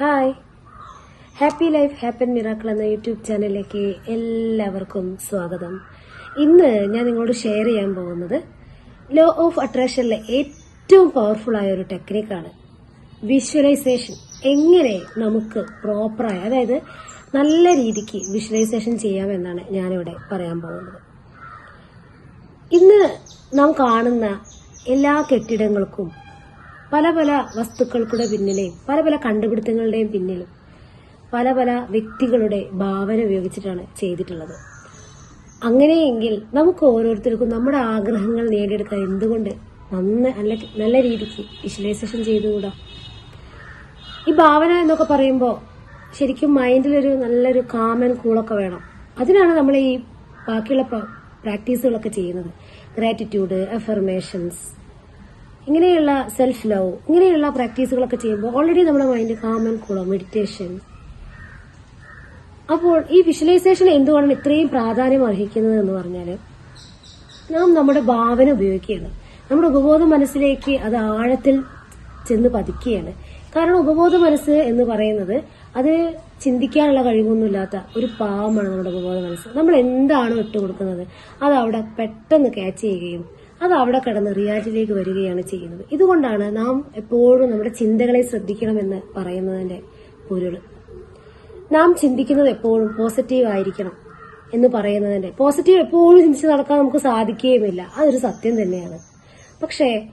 Hi. Happy life happen miracle എന്ന YouTube ചാനലിലേക്ക് എല്ലാവർക്കും സ്വാഗതം. ഇന്ന് ഞാൻ നിങ്ങളോട് ഷെയർ ചെയ്യാൻ പോകുന്നത് ലോ ഓഫ് അട്രാക്ഷനിലെ ഏറ്റവും പവർഫുൾ ആയ ഒരു ടെക്നിക്കാണ് വിഷ്വലൈസേഷൻ എങ്ങനെ നമുക്ക് പ്രോപ്പറായി അതായത് നല്ല രീതിക്ക് വിഷ്വലൈസേഷൻ ചെയ്യാമെന്നാണ് ഞാനിവിടെ പറയാൻ പോകുന്നത്. ഇന്ന് നാം കാണുന്ന എല്ലാ കെട്ടിടങ്ങൾക്കും പല പല വസ്തുക്കൾക്കുടെ പിന്നിലെയും പല പല കണ്ടുപിടുത്തങ്ങളുടെയും പിന്നിലും പല പല വ്യക്തികളുടെ ഭാവന ഉപയോഗിച്ചിട്ടാണ് ചെയ്തിട്ടുള്ളത്. അങ്ങനെയെങ്കിൽ നമുക്ക് ഓരോരുത്തർക്കും നമ്മുടെ ആഗ്രഹങ്ങൾ നേടിയെടുക്കാൻ എന്തുകൊണ്ട് നന്ന നല്ല നല്ല രീതിക്ക് വിഷ്വലൈസേഷൻ ചെയ്തുകൂടാ? ഈ ഭാവന എന്നൊക്കെ പറയുമ്പോൾ ശരിക്കും മൈൻഡിലൊരു നല്ലൊരു കാമൻ കൂളൊക്കെ വേണം. അതിനാണ് നമ്മൾ ഈ ബാക്കിയുള്ള പ്രാക്ടീസുകളൊക്കെ ചെയ്യുന്നത്. ഗ്രാറ്റിറ്റ്യൂഡ് അഫർമേഷൻസ് ഇങ്ങനെയുള്ള സെൽഫ് ലവ് ഇങ്ങനെയുള്ള പ്രാക്ടീസുകളൊക്കെ ചെയ്യുമ്പോൾ ഓൾറെഡി നമ്മുടെ മൈൻഡ് കാമൻ കൂളോ മെഡിറ്റേഷൻ അപ്പോൾ ഈ വിഷ്വലൈസേഷൻ എന്തുകൊണ്ടാണ് ഇത്രയും പ്രാധാന്യം അർഹിക്കുന്നത് എന്ന് പറഞ്ഞാൽ നാം നമ്മുടെ ഭാവന ഉപയോഗിക്കുകയാണ്. നമ്മുടെ ഉപബോധ മനസ്സിലേക്ക് അത് ആഴത്തിൽ ചെന്ന് പതിക്കുകയാണ്. കാരണം ഉപബോധ മനസ്സ് എന്ന് പറയുന്നത് അത് ചിന്തിക്കാനുള്ള കഴിവൊന്നുമില്ലാത്ത ഒരു പാവമാണ് നമ്മുടെ ഉപബോധ മനസ്സ്. നമ്മൾ എന്താണ് ഇട്ട് കൊടുക്കുന്നത് അത് അവിടെ പെട്ടെന്ന് ക്യാച്ച് ചെയ്യുകയും അത് അവിടെ കിടന്ന് റിയാലിറ്റിയിലേക്ക് വരികയാണ് ചെയ്യുന്നത്. ഇതുകൊണ്ടാണ് നാം എപ്പോഴും നമ്മുടെ ചിന്തകളെ ശ്രദ്ധിക്കണമെന്ന് പറയുന്നതിന്റെ പൊരുൾ. നാം ചിന്തിക്കുന്നത് എപ്പോഴും പോസിറ്റീവ് ആയിരിക്കണം എന്ന് പറയുന്നതിന്റെ. പോസിറ്റീവ് എപ്പോഴും ചിന്തിച്ച് നടക്കാൻ നമുക്ക് സാധിക്കുകയുമില്ല. അതൊരു സത്യം തന്നെയാണ്. പക്ഷേ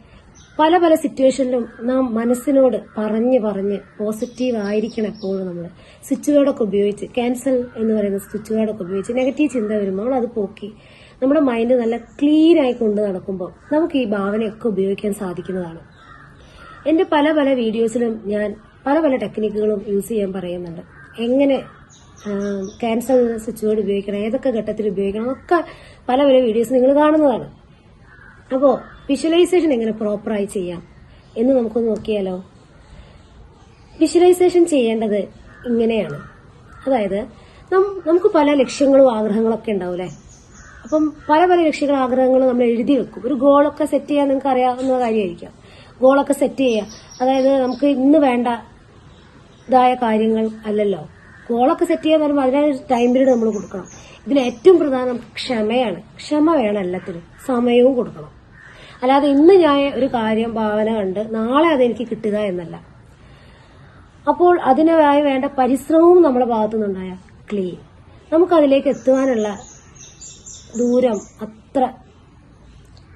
പല പല സിറ്റുവേഷനിലും നാം മനസ്സിനോട് പറഞ്ഞ് പറഞ്ഞ് പോസിറ്റീവ് ആയിരിക്കണം എപ്പോഴും നമ്മൾ സ്വിച്ച് വേർഡൊക്കെ ഉപയോഗിച്ച് ക്യാൻസൽ എന്ന് പറയുന്ന സ്വിച്ച് വേർഡൊക്കെ ഉപയോഗിച്ച് നെഗറ്റീവ് ചിന്ത വരുമ്പോൾ അത് പോക്കി. നമ്മുടെ മൈൻഡ് നല്ല ക്ലീൻ ആയി കൊണ്ട് നടക്കുമ്പോൾ നമുക്ക് ഈ ഭാവനയൊക്കെ ഉപയോഗിക്കാൻ സാധിക്കുന്നതാണ്. എന്റെ പല പല വീഡിയോസിലും ഞാൻ പല പല ടെക്നിക്കുകളും യൂസ് ചെയ്യാൻ പറയുന്നുണ്ട്. എങ്ങനെ ക്യാൻസർ സ്വിച്ച് ബോർഡ് ഉപയോഗിക്കണം ഏതൊക്കെ ഘട്ടത്തിൽ ഉപയോഗിക്കണം ഒക്കെ പല പല വീഡിയോസ് നിങ്ങൾ കാണുന്നതാണ്. അപ്പോൾ വിഷ്വലൈസേഷൻ എങ്ങനെ പ്രോപ്പറായി ചെയ്യാം എന്ന് നമുക്കൊന്ന് നോക്കിയാലോ? വിഷ്വലൈസേഷൻ ചെയ്യേണ്ടത് ഇങ്ങനെയാണ്. അതായത് നമുക്ക് പല ലക്ഷ്യങ്ങളും ആഗ്രഹങ്ങളൊക്കെ ഉണ്ടാവൂലേ അപ്പം പല പല ലക്ഷ്യങ്ങൾ ആഗ്രഹങ്ങൾ നമ്മൾ എഴുതി വെക്കും. ഒരു ഗോളൊക്കെ സെറ്റ് ചെയ്യാൻ നിങ്ങൾക്ക് അറിയാവുന്ന കാര്യമായിരിക്കാം. ഗോളൊക്കെ സെറ്റ് ചെയ്യുക അതായത് നമുക്ക് ഇന്ന് വേണ്ട ഇതായ കാര്യങ്ങൾ അല്ലല്ലോ. ഗോളൊക്കെ സെറ്റ് ചെയ്യാൻ പറയുമ്പോൾ അതിനൊരു ടൈം പീരീഡ് നമ്മൾ കൊടുക്കണം. ഇതിന് ഏറ്റവും പ്രധാനം ക്ഷമയാണ്. ക്ഷമ വേണം എല്ലാത്തിനും. സമയവും കൊടുക്കണം. അല്ലാതെ ഇന്ന് ഞാൻ ഒരു കാര്യം ഭാവന കണ്ട് നാളെ അതെനിക്ക് കിട്ടുക എന്നല്ല. അപ്പോൾ അതിനായി വേണ്ട പരിശ്രമവും നമ്മുടെ ഭാഗത്തുനിന്നുണ്ടായ ക്ലീൻ. നമുക്കതിലേക്ക് എത്തുവാനുള്ള ദൂരം അത്ര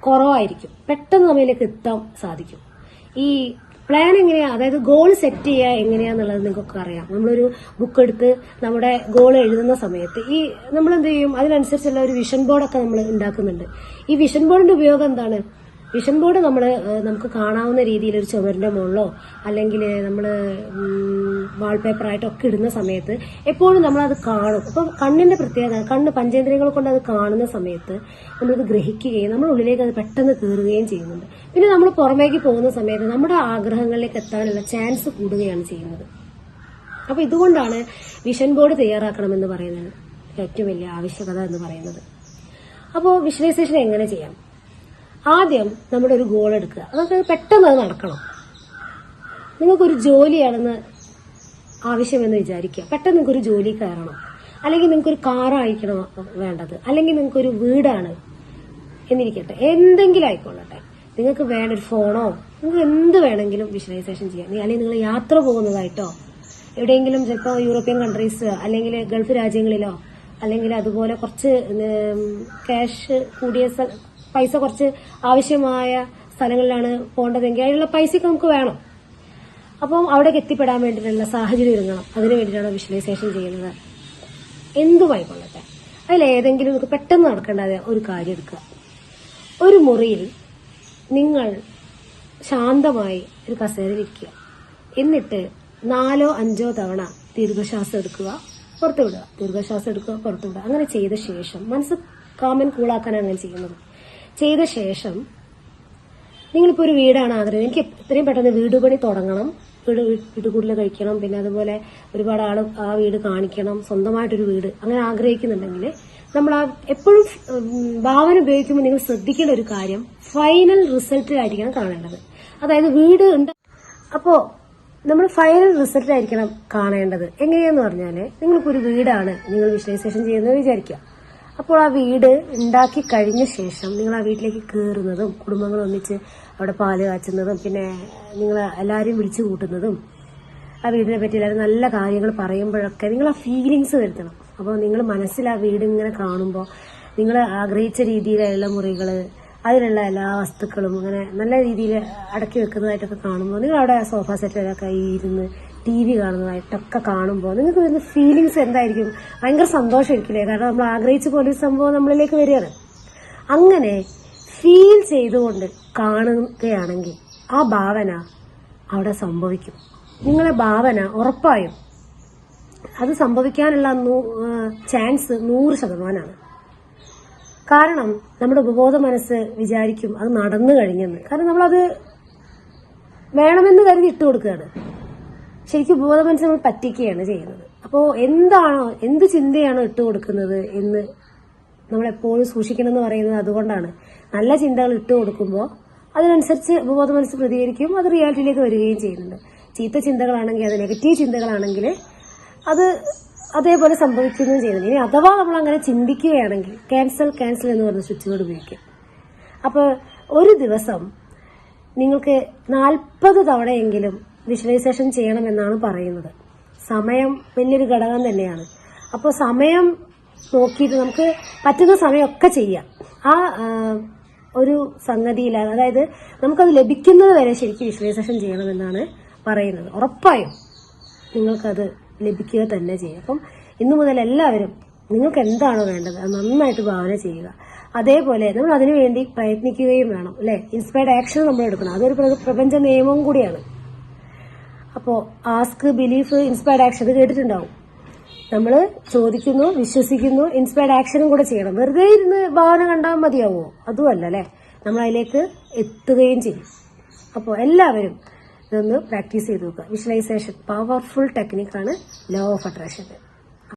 കുറവായിരിക്കും. പെട്ടെന്ന് നമ്മയിലേക്ക് എത്താൻ സാധിക്കും. ഈ പ്ലാൻ എങ്ങനെയാ? അതായത് ഗോൾ സെറ്റ് ചെയ്യുക എങ്ങനെയാന്നുള്ളത് നിങ്ങൾക്കൊക്കെ അറിയാം. നമ്മളൊരു ബുക്ക് എടുത്ത് നമ്മുടെ ഗോൾ എഴുതുന്ന സമയത്ത് ഈ നമ്മൾ എന്ത് ചെയ്യും? അതിനനുസരിച്ചുള്ള ഒരു വിഷൻ ബോർഡൊക്കെ നമ്മൾ ഉണ്ടാക്കുന്നുണ്ട്. ഈ വിഷൻ ബോർഡിന്റെ ഉപയോഗം എന്താണ്? വിഷൻ ബോർഡ് നമ്മൾ നമുക്ക് കാണാവുന്ന രീതിയിൽ ഒരു ചുമരിന്റെ മുകളിലോ അല്ലെങ്കിൽ നമ്മൾ വാൾപേപ്പർ ആയിട്ടൊക്കെ ഇടുന്ന സമയത്ത് എപ്പോഴും നമ്മളത് കാണും. അപ്പം കണ്ണിന്റെ പ്രത്യേകത കണ്ണ് പഞ്ചേന്ദ്രിയങ്ങൾ കൊണ്ട് അത് കാണുന്ന സമയത്ത് നമ്മളത് ഗ്രഹിക്കുകയും നമ്മുടെ ഉള്ളിലേക്ക് അത് പെട്ടെന്ന് കയറുകയും ചെയ്യുന്നുണ്ട്. പിന്നെ നമ്മൾ പുറമേക്ക് പോകുന്ന സമയത്ത് നമ്മുടെ ആഗ്രഹങ്ങളിലേക്ക് എത്താനുള്ള ചാൻസ് കൂടുകയാണ് ചെയ്യുന്നത്. അപ്പൊ ഇതുകൊണ്ടാണ് വിഷൻ ബോർഡ് തയ്യാറാക്കണമെന്ന് പറയുന്നത് ഏറ്റവും വലിയ ആവശ്യകത എന്ന് പറയുന്നത്. അപ്പോൾ വിഷ്വലൈസേഷൻ എങ്ങനെ ചെയ്യാം? ആദ്യം നമ്മുടെ ഒരു ഗോൾ എടുക്കുക. അതൊക്കെ പെട്ടെന്ന് അത് നടക്കണം. നിങ്ങൾക്കൊരു ജോലിയാണെന്ന് ആവശ്യമെന്ന് വിചാരിക്കുക. പെട്ടെന്ന് നിങ്ങൾക്കൊരു ജോലി കയറണം. അല്ലെങ്കിൽ നിങ്ങൾക്കൊരു കാറായിരിക്കണം വേണ്ടത്. അല്ലെങ്കിൽ നിങ്ങൾക്കൊരു വീടാണ് എന്നിരിക്കട്ടെ. എന്തെങ്കിലും ആയിക്കൊള്ളട്ടെ. നിങ്ങൾക്ക് വേണ്ട ഒരു ഫോണോ നിങ്ങൾക്ക് എന്ത് വേണമെങ്കിലും വിഷ്വലൈസേഷൻ ചെയ്യാം. അല്ലെങ്കിൽ നിങ്ങൾ യാത്ര പോകുന്നതായിട്ടോ എവിടെയെങ്കിലും ചിലപ്പോൾ യൂറോപ്യൻ കൺട്രീസ് അല്ലെങ്കിൽ ഗൾഫ് രാജ്യങ്ങളിലോ അല്ലെങ്കിൽ അതുപോലെ കുറച്ച് ക്യാഷ് കൂടിയ പൈസ കുറച്ച് ആവശ്യമായ സ്ഥലങ്ങളിലാണ് പോകേണ്ടതെങ്കിൽ അതിനുള്ള പൈസയൊക്കെ നമുക്ക് വേണം. അപ്പം അവിടേക്ക് എത്തിപ്പെടാൻ വേണ്ടിയിട്ടുള്ള സാഹചര്യം ഒരുങ്ങണം. അതിനു വേണ്ടിയിട്ടാണ് വിഷ്വലൈസേഷൻ ചെയ്യുന്നത്. എന്തുമായിക്കൊള്ളട്ടെ അതിലേതെങ്കിലും നിങ്ങൾക്ക് പെട്ടെന്ന് നടക്കേണ്ടത് ഒരു കാര്യം എടുക്കുക. ഒരു മുറിയിൽ നിങ്ങൾ ശാന്തമായി ഒരു കസേരയിലിരിക്കുക എന്നിട്ട് നാലോ അഞ്ചോ തവണ ദീർഘശ്വാസം എടുക്കുക പുറത്തു വിടുക ദീർഘശ്വാസം എടുക്കുക പുറത്തു വിടുക അങ്ങനെ ചെയ്ത ശേഷം മനസ്സ് കാമൻ കൂളാക്കാനാണ് അങ്ങനെ ചെയ്യുന്നത്. ചെയ്ത ശേഷം നിങ്ങളിപ്പോൾ ഒരു വീടാണ് ആഗ്രഹം. എനിക്ക് എത്രയും പെട്ടെന്ന് വീട് പണി തുടങ്ങണം. വീട് വീട് കൂടുതൽ കഴിക്കണം. പിന്നെ അതുപോലെ ഒരുപാട് ആൾ ആ വീട് കാണിക്കണം. സ്വന്തമായിട്ടൊരു വീട് അങ്ങനെ ആഗ്രഹിക്കുന്നുണ്ടെങ്കിൽ നമ്മൾ ആ എപ്പോഴും ഭാവന ഉപയോഗിക്കുമ്പോൾ നിങ്ങൾ ശ്രദ്ധിക്കേണ്ട ഒരു കാര്യം ഫൈനൽ റിസൾട്ട് റിസൾട്ടിലായിരിക്കണം കാണേണ്ടത്. അതായത് വീട് ഉണ്ട്. അപ്പോൾ നമ്മൾ ഫൈനൽ റിസൾട്ട് ആയിരിക്കണം കാണേണ്ടത്. എങ്ങനെയാന്ന് പറഞ്ഞാൽ നിങ്ങൾക്കൊരു ഒരു വീടാണ് നിങ്ങൾ വിഷ്വലൈസേഷൻ ചെയ്യുന്നത് വിചാരിക്കുക. അപ്പോൾ ആ വീട് ഉണ്ടാക്കി കഴിഞ്ഞ ശേഷം നിങ്ങൾ ആ വീട്ടിലേക്ക് കയറുന്നതും കുടുംബങ്ങൾ ഒന്നിച്ച് അവിടെ പാൽ കാച്ചുന്നതും പിന്നെ നിങ്ങൾ എല്ലാവരെയും വിളിച്ചു കൂട്ടുന്നതും ആ വീടിനെ പറ്റി എല്ലാവരും നല്ല കാര്യങ്ങൾ പറയുമ്പോഴൊക്കെ നിങ്ങൾ ആ ഫീലിങ്സ് വരുത്തണം. അപ്പോൾ നിങ്ങൾ മനസ്സിൽ ആ വീട് ഇങ്ങനെ കാണുമ്പോൾ നിങ്ങൾ ആഗ്രഹിച്ച രീതിയിലുള്ള മുറികൾ അതിലുള്ള എല്ലാ വസ്തുക്കളും അങ്ങനെ നല്ല രീതിയിൽ അടക്കി വെക്കുന്നതായിട്ടൊക്കെ കാണുമ്പോൾ നിങ്ങൾ അവിടെ സോഫ സെറ്റിലൊക്കെ ഇരുന്ന് ടി വി കാണുന്നതായിട്ടൊക്കെ കാണുമ്പോൾ നിങ്ങൾക്ക് വരുന്ന ഫീലിങ്സ് എന്തായിരിക്കും? ഭയങ്കര സന്തോഷമായിരിക്കില്ലേ കാരണം നമ്മൾ ആഗ്രഹിച്ച പോലെ സംഭവം നമ്മളിലേക്ക് വരികയാണ്. അങ്ങനെ ഫീൽ ചെയ്തുകൊണ്ട് കാണുകയാണെങ്കിൽ ആ ഭാവന അവിടെ സംഭവിക്കും. നിങ്ങളെ ഭാവന ഉറപ്പായും അത് സംഭവിക്കാനുള്ള ചാൻസ് നൂറ് ശതമാനമാണ്. കാരണം നമ്മുടെ ഉപബോധ മനസ്സ് വിചാരിക്കും അത് നടന്നു കഴിഞ്ഞെന്ന്. കാരണം നമ്മളത് വേണമെന്ന് കരുതി ഇട്ട് കൊടുക്കുകയാണ് ശരിക്കും ഉപബോധ മനസ്സ് നമ്മൾ പറ്റിക്കുകയാണ് ചെയ്യുന്നത്. അപ്പോൾ എന്താണോ എന്ത് ചിന്തയാണോ ഇട്ട് കൊടുക്കുന്നത് എന്ന് നമ്മൾ എപ്പോഴും സൂക്ഷിക്കണം എന്ന് പറയുന്നത് അതുകൊണ്ടാണ്. നല്ല ചിന്തകൾ ഇട്ട് കൊടുക്കുമ്പോൾ അതിനനുസരിച്ച് ഉപബോധ മനസ്സ് പ്രതികരിക്കും അത് റിയാലിറ്റിയിലേക്ക് വരികയും ചെയ്യുന്നുണ്ട്. ചീത്ത ചിന്തകളാണെങ്കിൽ അത് നെഗറ്റീവ് ചിന്തകളാണെങ്കിൽ അത് അതേപോലെ സംഭവിക്കുകയും ചെയ്യുന്നുണ്ട്. ഇനി അഥവാ നമ്മൾ അങ്ങനെ ചിന്തിക്കുകയാണെങ്കിൽ ക്യാൻസൽ ക്യാൻസൽ എന്ന് പറഞ്ഞ സ്വിച്ച് ബോർഡ് ഉപയോഗിക്കും അപ്പോൾ ഒരു ദിവസം നിങ്ങൾക്ക് നാൽപ്പത് തവണയെങ്കിലും വിഷ്വലൈസേഷൻ ചെയ്യണമെന്നാണ് പറയുന്നത്. സമയം വലിയൊരു ഘടകം തന്നെയാണ്. അപ്പോൾ സമയം നോക്കിയിട്ട് നമുക്ക് പറ്റുന്ന സമയമൊക്കെ ചെയ്യാം. ആ ഒരു സംഗതിയിൽ അതായത് നമുക്കത് ലഭിക്കുന്നത് വരെ ശരിക്കും വിഷ്വലൈസേഷൻ ചെയ്യണമെന്നാണ് പറയുന്നത്. ഉറപ്പായും നിങ്ങൾക്കത് ലഭിക്കുക തന്നെ ചെയ്യും. അപ്പം ഇന്നു മുതൽ എല്ലാവരും നിങ്ങൾക്ക് എന്താണോ വേണ്ടത് അത് നന്നായിട്ട് ഭാവന ചെയ്യുക. അതേപോലെ നമ്മൾ അതിനുവേണ്ടി പ്രയത്നിക്കുകയും വേണം അല്ലെ? ഇൻസ്പയർഡ് ആക്ഷൻ നമ്മൾ എടുക്കണം. അതൊരു പ്ര- പ്രപഞ്ച നിയമവും കൂടിയാണ്. അപ്പോൾ ആസ്ക് ബിലീഫ് ഇൻസ്പയർഡ് ആക്ഷൻ കേട്ടിട്ടുണ്ടാവും. നമ്മൾ ചോദിക്കുന്നു വിശ്വസിക്കുന്നു ഇൻസ്പയർഡ് ആക്ഷനും കൂടെ ചെയ്യണം. വെറുതെ ഇരുന്ന് വാഹനം കണ്ടാൽ മതിയാവോ? അതുമല്ല അല്ലെ നമ്മൾ അതിലേക്ക് എത്തുകയും ചെയ്യും. അപ്പോൾ എല്ലാവരും ഇതൊന്ന് പ്രാക്ടീസ് ചെയ്ത് നോക്കുക. വിഷ്വലൈസേഷൻ പവർഫുൾ ടെക്നിക്കാണ് ലോ ഓഫ് അട്രാക്ഷൻ